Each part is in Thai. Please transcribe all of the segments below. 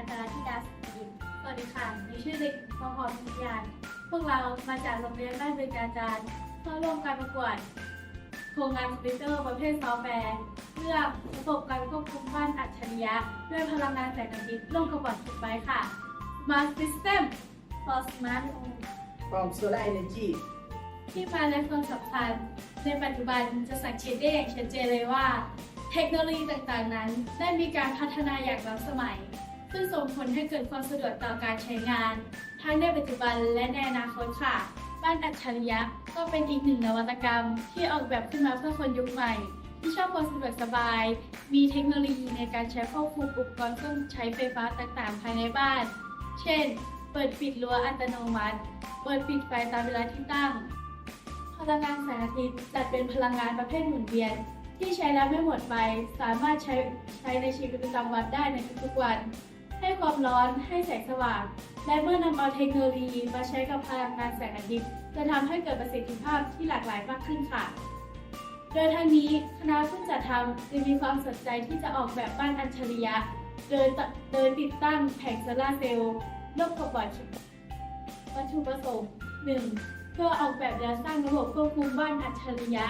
ารธิดาสุขินสวัสดีค่ะหนูชื่อเด็กพอพรพิทยาน พวกเรามาจากโรงเรียนบ้านเรือนการจารย์เพื่อร่วมการประกวด โครงงานคอมพิวเตอร์ประเภทซอฟต์แวร์เพื่อระบบการควบคุมบ้านอัจฉริยะ ด้วยพลังงานแสงอาทิตย์ร่วมกับวัดคิดไว้ค่ะ Smart System for Smart Home from solar energy ที่มาและความสำคัญในปัจจุบันจะสังเกตได้อย่างชัดเจนเลยว่า เทคโนโลยีต่างๆนั้น ได้มีการพัฒนาอย่างล้ำสมัย ซึ่งส่งผลให้เกิดความสะดวกต่อการใช้งาน ทั้งในปัจจุบันและในอนาคตค่ะ บ้านอัจฉริยะก็เป็นอีกหนึ่งนวัตกรรม ที่ออกแบบขึ้นมาเพื่อคนยุคใหม่ ที่ชอบความสะดวกสบาย มีเทคโนโลยีในการใช้ควบคุมอุปกรณ์เครื่องใช้ไฟฟ้าต่างๆ ภายในบ้าน เช่น เปิดปิดรั้วอัตโนมัติ เปิดปิดไฟตามเวลาที่ตั้ง พลังงานแสงอาทิตย์จัดเป็นพลังงานประเภทหมุนเวียนที่ใช้แล้วไม่หมดไป สามารถใช้ใช้ในชีวิตประจำวันได้ในทุกๆวัน ให้ความร้อนให้แสงสว่าง และเมื่อนำเอาเทคโนโลยีมาใช้กับพลังงานแสงอาทิตย์ จะทำให้เกิดประสิทธิภาพที่หลากหลายมากขึ้นค่ะ โดยทางนี้คณะผู้จัดทำจึงมีความสนใจที่จะออกแบบบ้านอัจฉริยะโดยโดยติดตั้งแผงโซลาร์เซลล์ร่วมกับบอร์ดวัตถุประสงค์ 1. เพื่อออกแบบและสร้างระบบควบคุมบ้านอัจฉริยะ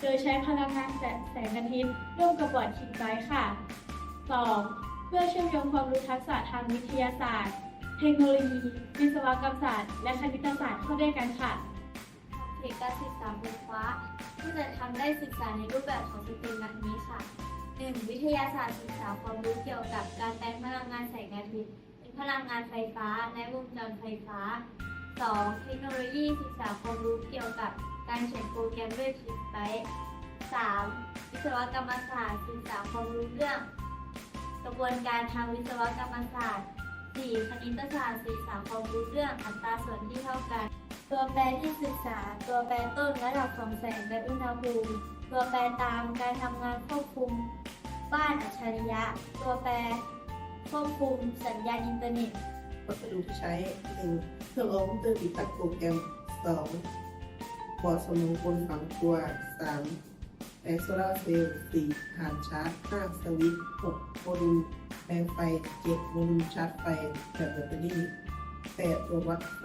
โดยใช้พลังงานแสงแสงอาทิตย์ร่วมกับบอร์ดคิดไว้ค่ะ 2. เพื่อเชื่อมโยงความรู้ทักษะทางวิทยาศาสตร์ เทคโนโลยี วิศวกรรมศาสตร์ และคณิตศาสตร์เข้าด้วยกันค่ะเอกการศึกษาบนฟ้าผู้จัดทำได้ศึกษาในรูปแบบของสตรีมดังนี้ค่ะ 1. วิทยาศาสตร์ศึกษาความรู้เกี่ยวกับการแปลงพลังงานแสงอาทิตย์เป็นพลังงานไฟฟ้าและวงจรไฟฟ้า 2. เทคโนโลยีศึกษาความรู้เกี่ยวกับการเขียนโปรแกรมด้วยคิดไ 3. วิศวกรรมศาสตร์ศึกษาความรู้เรื่อง กระบวนการทางวิศวกรรมศาสตร์ 4. คณิตศาสตร์ศึกษาความรู้เรื่องอัตราส่วนที่เท่ากัน ตัวแปรที่ศึกษา ตัวแปรต้นระดับของแสงและอุณหภูมิ ตัวแปรตามการทำงานควบคุม บ้านอัจฉริยะ ตัวแปรควบคุมสัญญาณอินเทอร์เน็ตวัสดุที่ใช้ 1. เครื่องคอมพิวเตอร์ติดตั้งโปรแกรม 2. บอร์ดสมองคนฝังตัว 3. แผงโซลาร์เซลล์ 4. ฐานชาร์จ 5. สวิตช์ 6. โมดูลแปลงไฟ 7. โมดูลชาร์จไฟแบบแบตเตอรี่ 8. ตัววัดไฟ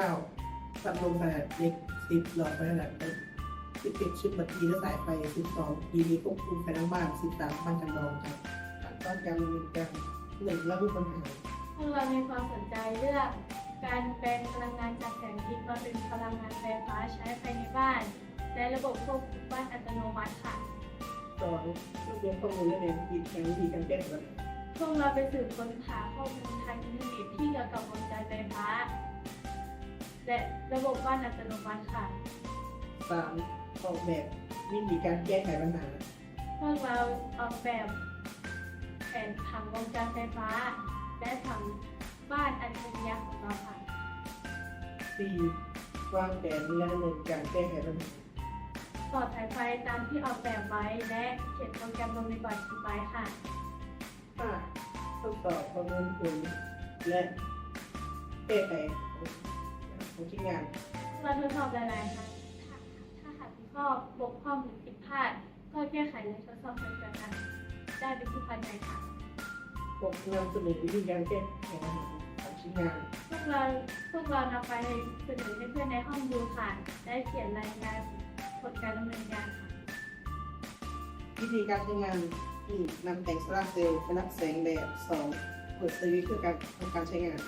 9. พัดลมขนาดเล็ก 10. หลอดไฟขนาดเล็ก11 ชุดบัตรดีและสายไฟ 12 ดีดีควบคุมไฟทั้งบ้าน 13 บ้านจำลองครับขั้นตอนการดำเนินการหนึ่งระบุปัญหาพวกเรามีความสนใจเรื่องการแปลงพลังงานจากแสงอาทิตย์มาเป็นพลังงานไฟฟ้าใช้ภายในบ้าน และระบบควบคุมบ้านอัตโนมัติค่ะ สองรวบรวมข้อมูลและแนวคิดแนววิธีการแก้ไขปัญหาพวกเราไปสืบค้นหาข้อมูลทางอินเทอร์เน็ตที่เกี่ยวกับวงจรไฟฟ้า และระบบบ้านอัตโนมัติค่ะ สามออกแบบวิธีการแก้ไขปัญหา พวกเราออกแบบแผนผังวงจรไฟฟ้า และผังบ้านอัจฉริยะของเราค่ะ สี่วางแผนและดำเนินการแก้ไขปัญหา ต่อสายไฟตามที่ออกแบบไว้ และเขียนโปรแกรมลงในบอร์ดคิดไว้ค่ะห้าทดสอบประเมินผลและแก้ไขของชิ้นงาน เราทดสอบหลายๆครั้งถ้าถ้าหากมีข้อบกพร่องหรือผิดพลาด ก็แก้ไขและทดสอบเพิ่มเติมกันได้เป็นที่พอใจค่ะหกนำเสนอวิธีการแก้ไขปัญหาของชิ้นงาน พวกเราพวกเรานำไปเสนอให้เพื่อนในห้องดูค่ะ ได้เขียนรายงาน ผลการดำเนินงานค่ะวิธีการใช้งานหนึ่งนำแผงโซลาร์เซลล์ไปรับแสงแดดสองเปิดสวิตช์เพื่อการทำการใช้งาน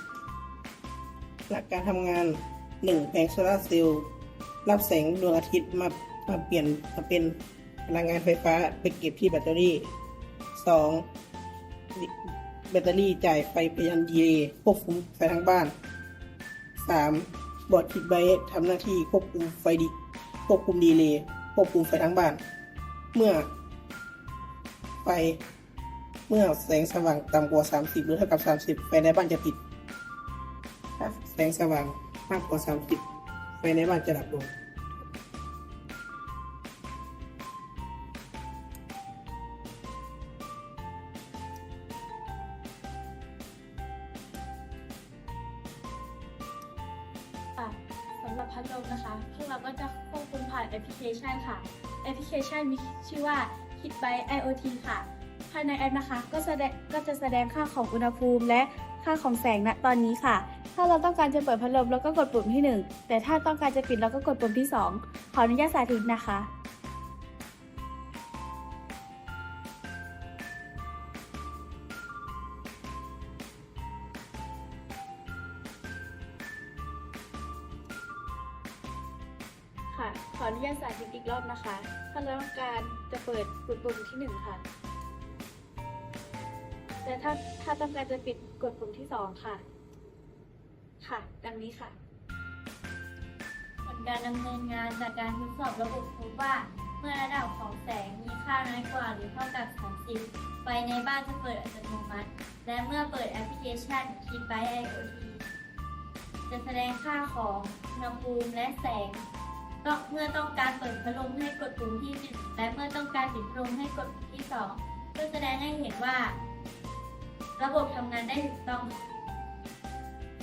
หลักการทำงานหนึ่งแผงโซลาร์เซลล์รับแสงดวงอาทิตย์มามาเปลี่ยนมาเป็นพลังงานไฟฟ้าไปเก็บที่แบตเตอรี่สองแบตเตอรี่จ่ายไฟไปยังดีเลย์ควบคุมไฟทั้งบ้านสามบอร์ดคิดไบทำหน้าที่ควบคุมไฟดี ควบคุมดีเลย์ควบคุมไฟทั้งบ้าน เมื่อ ไฟ เมื่อแสงสว่างต่ำกว่า 30 หรือเท่ากับ 30 ไฟในบ้านจะติดถ้าแสงสว่างมากกว่า 30 ไฟในบ้านจะดับลงำหรับพัดลมนะคะ พวกเราก็จะควบคุมผ่านแอปพลิเคชันค่ะ แอปพลิเคชันมีชื่อว่า Hit by IoT ค่ะ ภายในแอปนะคะก็แสดงก็จะแสดงค่าของอุณหภูมิและค่าของแสงณตอนนี้ค่ะ ถ้าเราต้องการจะเปิดพัดลมเราก็กดปุ่มที่ 1 แต่ถ้าต้องการจะปิดเราก็กดปุ่มที่ 2 ขออนุญาตสาธิตนะคะ ขออนุญาตสาธิตอีกรอบนะคะถ้าเราต้องการจะเปิดกดปุ่มที่หนึ่งค่ะ แต่ถ้าถ้าต้องการจะปิดกดปุ่มที่สองค่ะ ค่ะ ดังนี้ค่ะ ผลการดำเนินงานจากการทดสอบระบบพบว่า เมื่อระดับของแสงมีค่าน้อยกว่าหรือเท่ากับ 30 ไฟในบ้านจะเปิดอัตโนมัติ และเมื่อเปิดแอปพลิเคชัน k e e p by IoT จะแสดงค่าของอุณหภูมิและแสง เมื่อต้องการเปิดพัดลมให้กดปุ่มที่หนึ่งและเมื่อต้องการปิดพัดลมให้กดปุ่มที่สองเพื่อแสดงให้เห็นว่า ระบบทำงานได้ถูกต้อง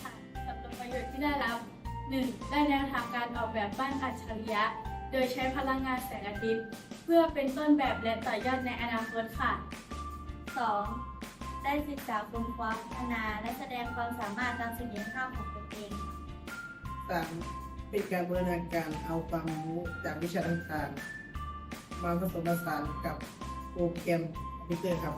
ค่ะสำหรับประโยชน์ที่ได้รับ 1. ได้แนวทางการออกแบบบ้านอัจฉริยะ โดยใช้พลังงานแสงอาทิตย์ เพื่อเป็นต้นแบบและต่อยอดในอนาคตค่ะ 2. ได้ศึกษาค้นคว้าพัฒนาและแสดงความสามารถตามศักยภาพของตนเองสาม เป็นการบูรณาการเอาความรู้จากวิชาต่างๆ มาผสมผสานกับโปรแกรมคอมพิวเตอร์ครับ